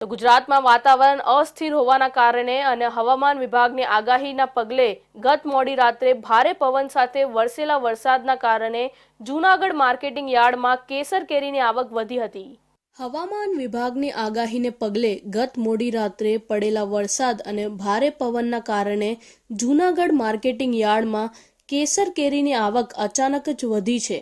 તો ગુજરાતમાં વાતાવરણ અસ્થિર હોવાના કારણે અને હવામાન વિભાગની આગાહીના પગલે ગત મોડી રાત્રે ભારે પવન સાથે વરસેલા વરસાદના કારણે જૂનાગઢ માર્કેટિંગ યાર્ડમાં કેસર કેરીની આવક વધી હતી. હવામાન વિભાગની આગાહીને પગલે ગત મોડી રાત્રે પડેલા વરસાદ અને ભારે પવનના કારણે જૂનાગઢ માર્કેટિંગ યાર્ડમાં કેસર કેરીની આવક અચાનક જ વધી છે.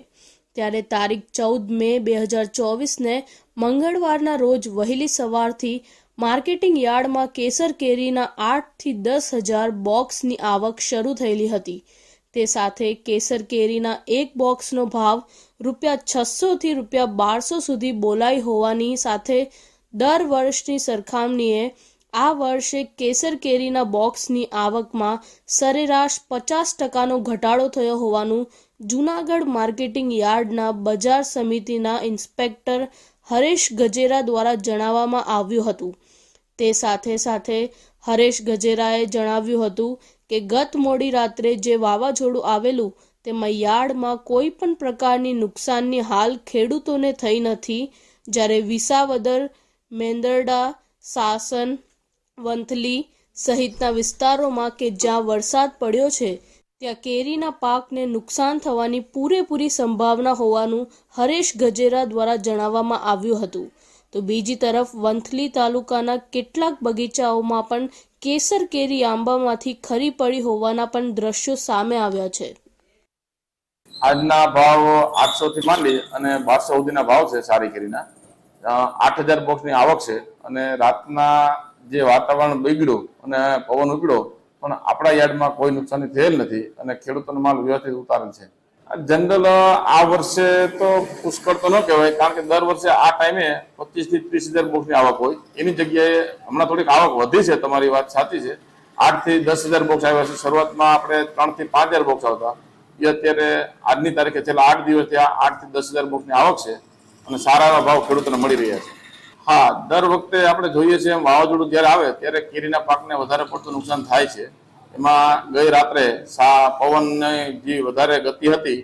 ત્યારે તારીખ ચૌદ મે બે હજાર ચોવીસને મંગળવારના રોજ વહેલી સવારથી માર્કેટિંગ યાર્ડમાં કેસર કેરીના આઠથી દસ હજાર બોક્સની આવક શરૂ થયેલી હતી. તે સાથે કેસર કેરીના એક બોક્સનો ભાવ રૂપિયા છસોથી રૂપિયા બારસો સુધી બોલાઈ હોવાની સાથે દર વર્ષની સરખામણીએ આ વર્ષે કેસર કેરીના બોક્સની આવકમાં સરેરાશ પચાસ ટકાનો ઘટાડો થયો હોવાનું જૂનાગઢ માર્કેટિંગ યાર્ડના બજાર સમિતિના ઇન્સ્પેક્ટર હરેશ ગજેરા દ્વારા જણાવવામાં આવ્યું હતું. તે સાથે સાથે હરેશ ગજેરાએ જણાવ્યું હતું કે, ગત મોડી રાત્રે જે વાવાઝોડું આવેલું તેમાં યાર્ડમાં કોઈ પણ પ્રકારની નુકસાનની હાલ ખેડૂતોને થઈ નથી, જ્યારે વિસાવદર, મેંદરડા સાસન વંથલી સહિતના વિસ્તારોમાં કે જ્યાં વરસાદ પડ્યો છે, ત્યાં કેરીના પાકને નુકસાન થવાની પૂરેપૂરી સંભાવના હોવાનું હરેશ ગજેરા દ્વારા જણાવવામાં આવ્યું હતું. તો બીજી તરફ, વંથલી તાલુકાના કેટલાક બગીચાઓમાં પણ કેસર કેરી આંબામાંથી ખરી પડી હોવાના પણ દ્રશ્યો સામે આવ્યા છે. આજના ભાવ આઠસો થી માંડી અને બારસો સુધીના ભાવ છે સારી કેરીના. આઠ હજાર બોક્સની આવક છે અને રાતના જે વાતાવરણ બગડ્યું અને પવન ઉગડ્યો, પણ આપણા યાર્ડમાં કોઈ નુકસાની થયેલ નથી અને ખેડૂતોનો માલ વ્યવસ્થિત ઉતારેલ છે. જનરલ આ વર્ષે તો પુષ્કળ તો ન કહેવાય, કારણ કે દર વર્ષે આ ટાઈમે પચીસથી ત્રીસ હજાર બોક્સની આવક હોય. એની જગ્યાએ હમણાં થોડીક આવક વધી છે, તમારી વાત સાચી છે. આઠથી દસ હજાર બોક્સ આવ્યા છે. શરૂઆતમાં આપણે ત્રણથી પાંચ હજાર બોક્સ આવતા. એ અત્યારે આજની તારીખે છેલ્લા આઠ દિવસ ત્યાં આઠથી દસ હજાર બોક્સની આવક છે અને સારા એવા ભાવ ખેડૂતોને મળી રહ્યા છે. હા, દર વખતે આપણે જોઈએ છીએ વાવાઝોડું જ્યારે આવે, ત્યારે કેરીના પાકને વધારે પડતું નુકસાન થાય છે. એમાં ગઈ રાત્રે સા પવનની જે વધારે ગતિ હતી